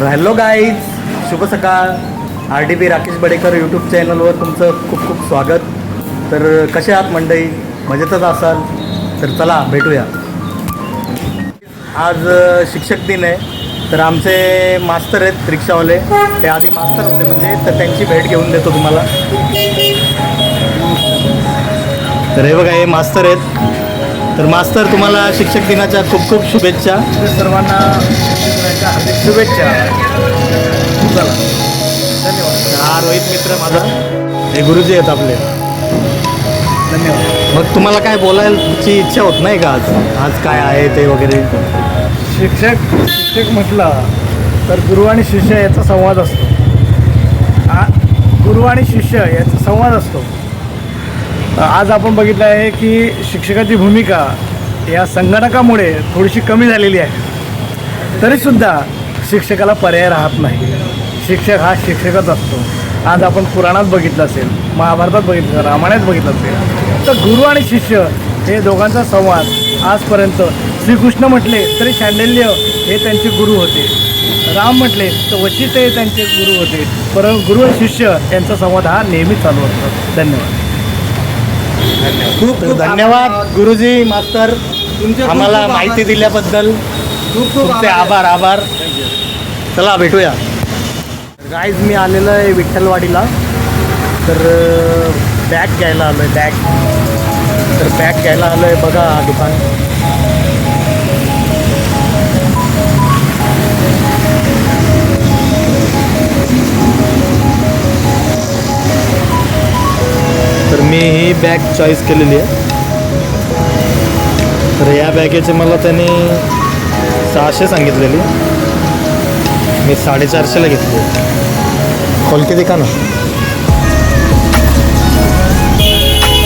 तर hello guys शुभ सकाळ. R D P Rakesh Badekar YouTube चॅनलवर तुमचं खूप खूप स्वागत. तर कसे आहात मंडई मजेतच असाल? तर चला भेटूया. आज शिक्षक दिन आहे. तर आमचे मास्तर आहेत रिक्षावाले. ते आधी मास्तर होते म्हणजे तर त्यांची भेट घेऊन देतो तुम्हाला. तर हे बघा हे मास्तर आहेत. तर मास्तर तुम्हाला शिक्षक दिनाच्या खूप खूप शुभेच्छा. सर्वांना हार्दिक शुभेच्छा. चला धन्यवाद. हा रोहित मित्र माझा. हे गुरुजी आहेत आपले. धन्यवाद. मग तुम्हाला काय बोलायची इच्छा होत नाही का आज? आज काय आहे ते वगैरे? शिक्षक शिक्षक म्हटलं तर गुरु आणि शिष्य याचा संवाद असतो. आ गुरु आणि शिष्य याचा संवाद असतो. आज आपण बघितलं आहे की शिक्षकाची भूमिका या संगणकामुळे थोडीशी कमी झालेली आहे. तरीसुद्धा शिक्षकाला पर्याय राहत नाही. शिक्षक हा शिक्षकच असतो. आज आपण पुराणात बघितलं असेल महाभारतात बघितलं असेल रामायणात बघितलं असेल तर गुरु आणि शिष्य हे दोघांचा संवाद आजपर्यंत श्रीकृष्ण म्हटले तरी शांडल्य हे त्यांचे गुरु होते. राम म्हटले तर वशिष्ठ हे त्यांचे गुरु होते. परंतु गुरु आणि शिष्य यांचा संवाद हा नेहमी चालू असतो. धन्यवाद. खूप खूप धन्यवाद गुरुजी मास्तर आम्हाला माहिती दिल्याबद्दल. खूप तुमचे आभार. आभार चला भेटूया. गाईज मी आलेलो आहे विठ्ठलवाडीला. तर बॅग घ्यायला आलो आहे बॅग तर बॅग घ्यायला आलो आहे बघा दुकान. तर मी ही बॅग चॉईस केलेली आहे. तर या बॅगेचे मला त्याने सहाशे सांगितलेली. मी साडेचारशेला घेतली. खोल के खाना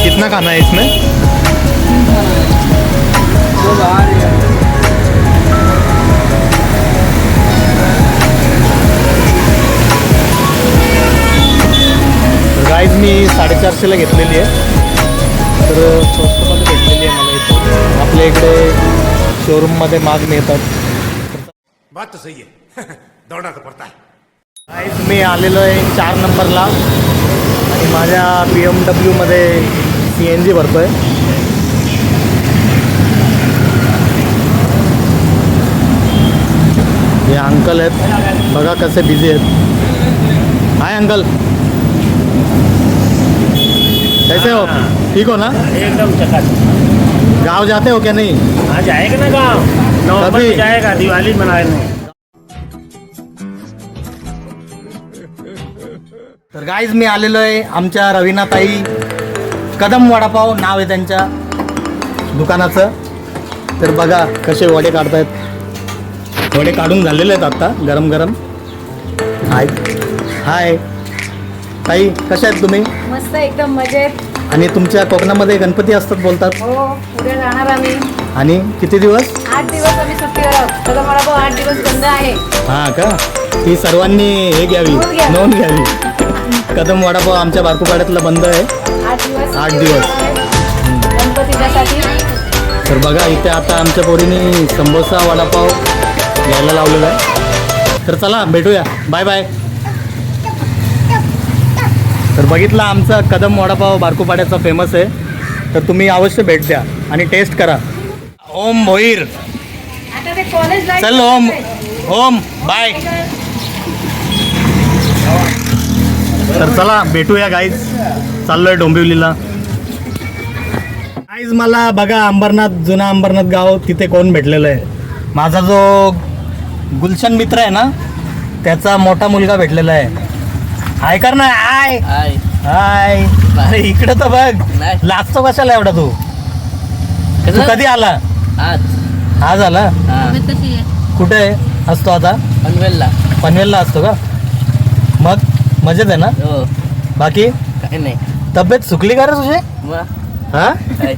कितना खाना है इसमें? तर गाईज मी साडेचारशेला घेतलेली आहे. तर स्वस्तमध्ये भेटलेली आहे मला इथं. आपल्या इकडे शोरूममध्ये माग मिळतात बात तो सही है दौड़ना तो पड़ता है गाईज मी आलेलो आहे चार नंबरला. आणि माझ्या बी एम डब्ल्यूमध्ये सी एन जी भरतो आहे हे अंकल आहेत. बघा कसे बिझी आहेत. हाय अंकल कैसे हो? ठीक हो ना? एकदम चकाच गांव जाते हो क्या नहीं? हाँ जाएगा ना गाँव। नवंबर? में जाएगा दिवाली मनाने। तर गाईज मी आलेलो आहे आमच्या रवीनाताई कदम वडापाव नाव आहे त्यांच्या दुकानाचं. तर बघा कसे वडे काढतायत. वडे काढून झालेले आहेत आता गरम गरम हाय. हाय. ताई कशा आहेत तुम्ही? मस्त एकदम मजेत. आणि तुमच्या कोकणामध्ये गणपती असतात बोलतात. हो उद्या जाणार आम्ही. आणि किती दिवस? आठ दिवस आम्ही सुट्टीवर आहोत तर मला भाऊ आठ दिवस बंद आहे. हां का? ही सर्वांनी हे घ्यावी नोंद घ्या. नोंद घ्यावी. कदम वडापाव आमच्या बारकुपाड्यातला बंद आहे. आठ दिवस आठ सुट्टीवर दिवस. आहे. गणपतीच्यासाठी. तर बघा इथे आता आमच्या पोरीने समोसा वडापाव घ्यायला लावलेला आहे. तर चला भेटूया. Bye bye. तर बघितला आमचा कदम वडापाव बारकोपाड्याचा फेमस आहे. तर तुम्ही अवश्य भेट द्या आणि टेस्ट करा. ओम भोईर चल ओम. ओम. बाय तर चला भेटूया गाईज चाललोय डोंबिवलीला. गाईज मला बघा अंबरनाथ जुना अंबरनाथ गाव तिथे कोण भेटलेलं आहे? माझा जो गुलशन मित्र आहे ना त्याचा मोठा मुलगा भेटलेला आहे. हाय कर ना हाय. हाय. हाय. अरे इकडे तर बघ. नाही. लाजतो कशाला एवढा तू? तू कधी आला? आज. आज आला? हा. कुठे असतो आता? पनवेलला. पनवेलला असतो का? मग मजेत आहे ना? हो. बाकी? काय नाही. तब्येत सुकली का रे तुझी? मग हा? काय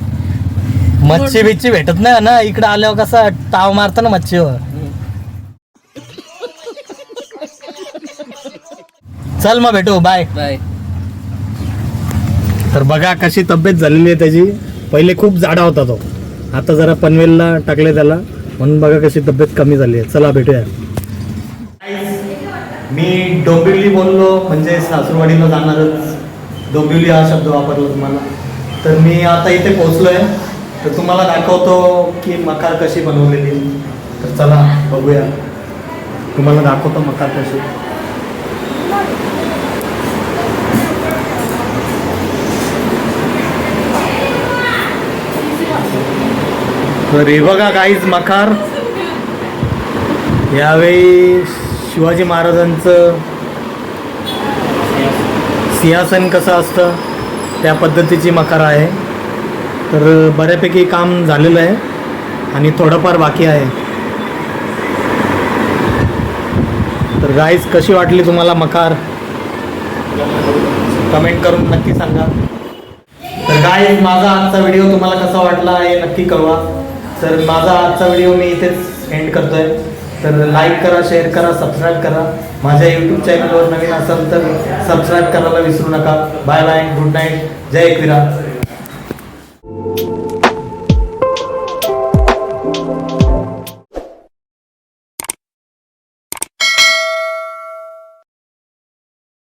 मच्छी बिच्छी भेटत नाही ना? इकडे आल्यावर कसा ताव मारतं ना मच्छीवर? चल मग भेटू बाय बाय तर बघा कशी तब्येत झालेली आहे त्याची. पहिले खूप जाडा होता तो. आता जरा पनवेलला टाकले त्याला. म्हणून बघा कशी तब्येत कमी झाली आहे. चला भेटूया. मी डोंबिवली बोललो म्हणजे सासूरवाडीला जाणारच. डोंबिवली हा शब्द वापरला तुम्हाला. तर मी आता इथे पोचलो आहे तर तुम्हाला दाखवतो की मकार कशी बनवलेली. तर चला बघूया. तुम्हाला दाखवतो मकार कशी. तर हे बघा काहीच मकार यावेळी शिवाजी महाराजांचं सिंहासन कसं असतं त्या पद्धतीची मकार आहे. तर बऱ्यापैकी काम झालेलं आहे आणि थोडंफार बाकी आहे. तर गाईज कशी वाटली तुम्हाला मकार कमेंट करून नक्की सांगा. तर गाईज माझा आजचा व्हिडिओ तुम्हाला कसा वाटला हे नक्की कळवा. तर माझा आजचा व्हिडिओ मी इथेच एंड करतोय. तर लाईक करा शेअर करा सबस्क्राईब करा. माझ्या यूट्यूब चॅनलवर नवीन असाल तर सबस्क्राईब करायला विसरू नका. बाय बाय गुड नाईट जय एकविरा.